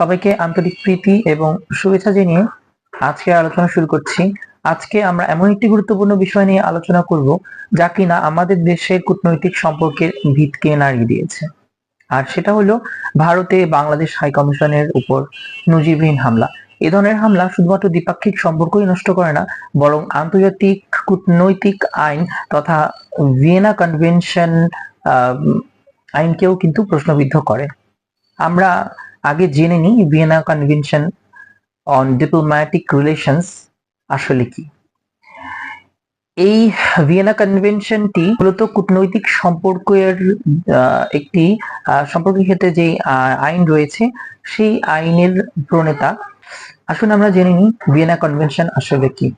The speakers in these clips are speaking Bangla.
সবাইকে আন্তরিক প্রীতি এবং শুভেচ্ছা জানিয়ে আজকে আলোচনা শুরু করছি। আজকে আমরা এমন একটি গুরুত্বপূর্ণ বিষয় নিয়ে আলোচনা করব, যা কিনা আমাদের দেশের কূটনৈতিক সম্পর্কের ভিতকে নাড়িয়ে দিয়েছে। আর সেটা হলো ভারতে বাংলাদেশ হাই কমিশনের উপর নজিরবিহীন হামলা। এ ধরনের হামলা শুধুমাত্র দ্বিপাক্ষিক সম্পর্কই নষ্ট করে না, বরং আন্তর্জাতিক কূটনৈতিক আইন তথা ভিয়েনা কনভেনশন আইনকেও কিন্তু প্রশ্নবিদ্ধ করে। আমরা আগে জেনে নিই Vienna convention on diplomatic relations আসলে কি। এই ভিয়েনা কনভেনশনটি মূলত কূটনৈতিক সম্পর্কের একটি সম্পর্কের ক্ষেত্রে যে আইন রয়েছে, সেই আইনের প্রণেতা। আসুন আমরা জেনে নিই ভিয়েনা কনভেনশন আসলে কি।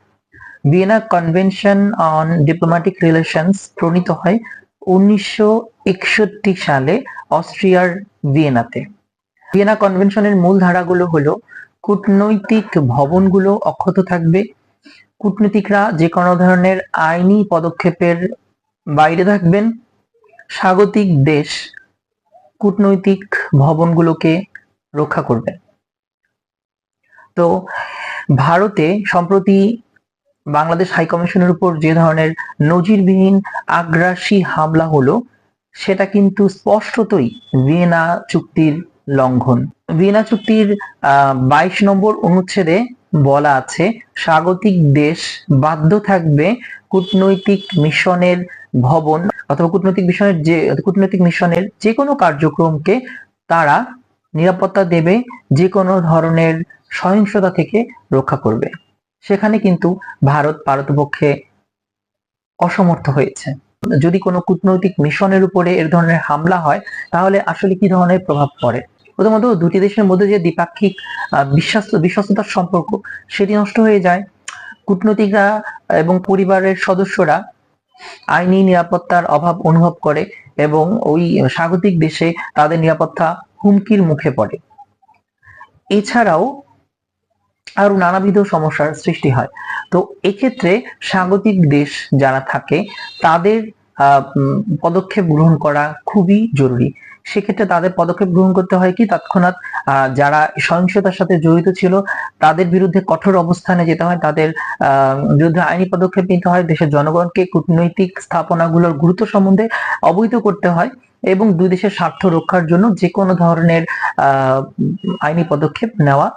Vienna convention on diplomatic relations প্রণীত হয় উনিশশো একষট্টি সালে অস্ট্রিয়ার ভিয়েনাতে। ভিয়েনা কনভেনশনের মূল ধারাগুলো হলো কূটনৈতিক ভবনগুলো অক্ষত থাকবে। কূটনীতিকরা যে কোনো ধরনের আইনি পদক্ষেপের বাইরে থাকবেন। স্বাগতিক দেশ কূটনৈতিক ভবনগুলোকে রক্ষা করবেন তো ভারতে সম্প্রতি বাংলাদেশ হাইকমিশনের উপর যে ধরনের নজিরবিহীন আগ্রাসী হামলা হলো, সেটা কিন্তু স্পষ্টতই ভিয়েনা চুক্তির লঙ্ঘন। ভিয়েনা চুক্তির বাইশ নম্বর অনুচ্ছেদে বলা আছে, স্বাগতিক দেশ বাধ্য থাকবে কূটনৈতিক মিশনের ভবন অথবা কূটনৈতিক মিশনের যে, কূটনৈতিক মিশনের যে কোনো কার্যক্রমকে তারা নিরাপত্তা দেবে যে কোনো ধরনের সহিংসতা থেকে রক্ষা করবে। সেখানে কিন্তু ভারত পারতপক্ষে অসমর্থ হয়েছে। যদি কোনো কূটনৈতিক মিশনের উপরে এর ধরনের হামলা হয়, তাহলে আসলে কি ধরনের প্রভাব পড়ে? প্রথমত দুটি দেশের মধ্যে যে দ্বিপাক্ষিক বিশ্বাস বিশ্বস্ততার সম্পর্ক, সেটি নষ্ট হয়ে যায়। কূটনৈতিকরা এবং পরিবারের সদস্যরা আইনি নিরাপত্তার অভাব অনুভব করে এবং ওই স্বাগতিক দেশে তাদের নিরাপত্তা হুমকির মুখে পড়ে। এছাড়াও আরও নানাবিধ সমস্যার সৃষ্টি হয়। তো এক্ষেত্রে স্বাগতিক দেশ যারা থাকে, তাদের পদক্ষেপ গ্রহণ করা খুবই জরুরি। সেক্ষেত্রে তাদের পদক্ষেপ গ্রহণ করতে হয় কি? তৎক্ষণাৎ যারা সহিংসতার সাথে জড়িত ছিল, তাদের বিরুদ্ধে কঠোর অবস্থানে যেতে হয়। তাদের বিরুদ্ধে আইনি পদক্ষেপ নিতে হয়। দেশের জনগণকে কূটনৈতিক স্থাপনাগুলোর গুরুত্ব সম্বন্ধে অবহিত করতে হয় এবং দুই দেশের স্বার্থ রক্ষার জন্য যে কোনো ধরনের আইনি পদক্ষেপ নেওয়া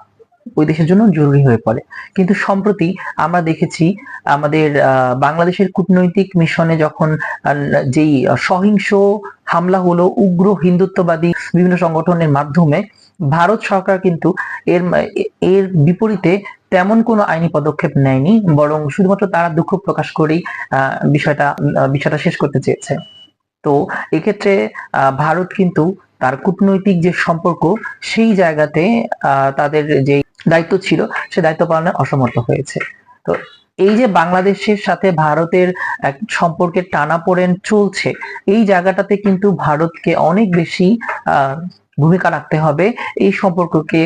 ওই দেশের জন্য জরুরি হয়ে পড়ে। কিন্তু সম্প্রতি আমরা দেখেছি আমাদের বাংলাদেশের কূটনৈতিক মিশনে যখন যেই সহিংস হামলা হলো, উগ্র হিন্দুত্ববাদী বিভিন্ন সংগঠনের মাধ্যমে, ভারত সরকার কিন্তু এর এর বিপরীতে তেমন কোনো আইনি পদক্ষেপ নেয়নি, বরং শুধুমাত্র তারা দুঃখ প্রকাশ করেই বিষয়টা বিষয়টা শেষ করতে চেয়েছে। তো এক্ষেত্রে ভারত কিন্তু তার কূটনৈতিক যে সম্পর্ক, সেই জায়গাতে তাদের যে দায়িত্ব ছিল সে দায়িত্ব পালনে অসমর্থ হয়েছে। তো এই যে বাংলাদেশের সাথে ভারতের এক সম্পর্কের টানাপোড়েন চলছে এই জায়গাটাতে কিন্তু ভারতকে অনেক বেশি আহ, ভূমিকা রাখতে হবে। এই সম্পর্ককে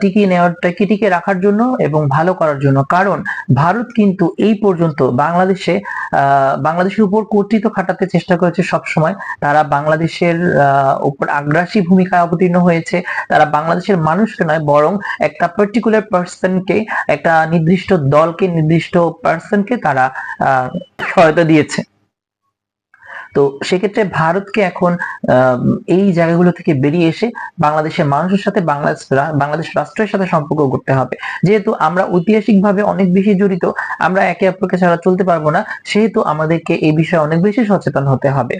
টিকিয়ে নেওয়াটাকে টিকিয়ে রাখার জন্য এবং ভালো করার জন্য। কারণ ভারত কিন্তু এই পর্যন্ত বাংলাদেশে বাংলাদেশের উপর কর্তৃত্ব খাটাতে চেষ্টা করেছে সবসময়। তারা বাংলাদেশের উপর আগ্রাসী ভূমিকায় অবতীর্ণ হয়েছে। তারা বাংলাদেশের মানুষকে নয়, বরং একটা পার্টিকুলার পার্সনকে একটা নির্দিষ্ট দলকে, নির্দিষ্ট পার্সনকে তারা সহায়তা দিয়েছে। তো সেক্ষেত্রে ভারতকে এখন এই জায়গাগুলো থেকে বেরিয়ে এসে বাংলাদেশের মানুষের সাথে বাংলাদেশ বাংলাদেশ রাষ্ট্রের সাথে সম্পর্ক করতে হবে। যেহেতু আমরা ঐতিহাসিকভাবে অনেক বেশি জড়িত, আমরা একে অপরকে ছাড়া চলতে পারব না, সেহেতু আমাদেরকে এই বিষয়ে অনেক বেশি সচেতন হতে হবে।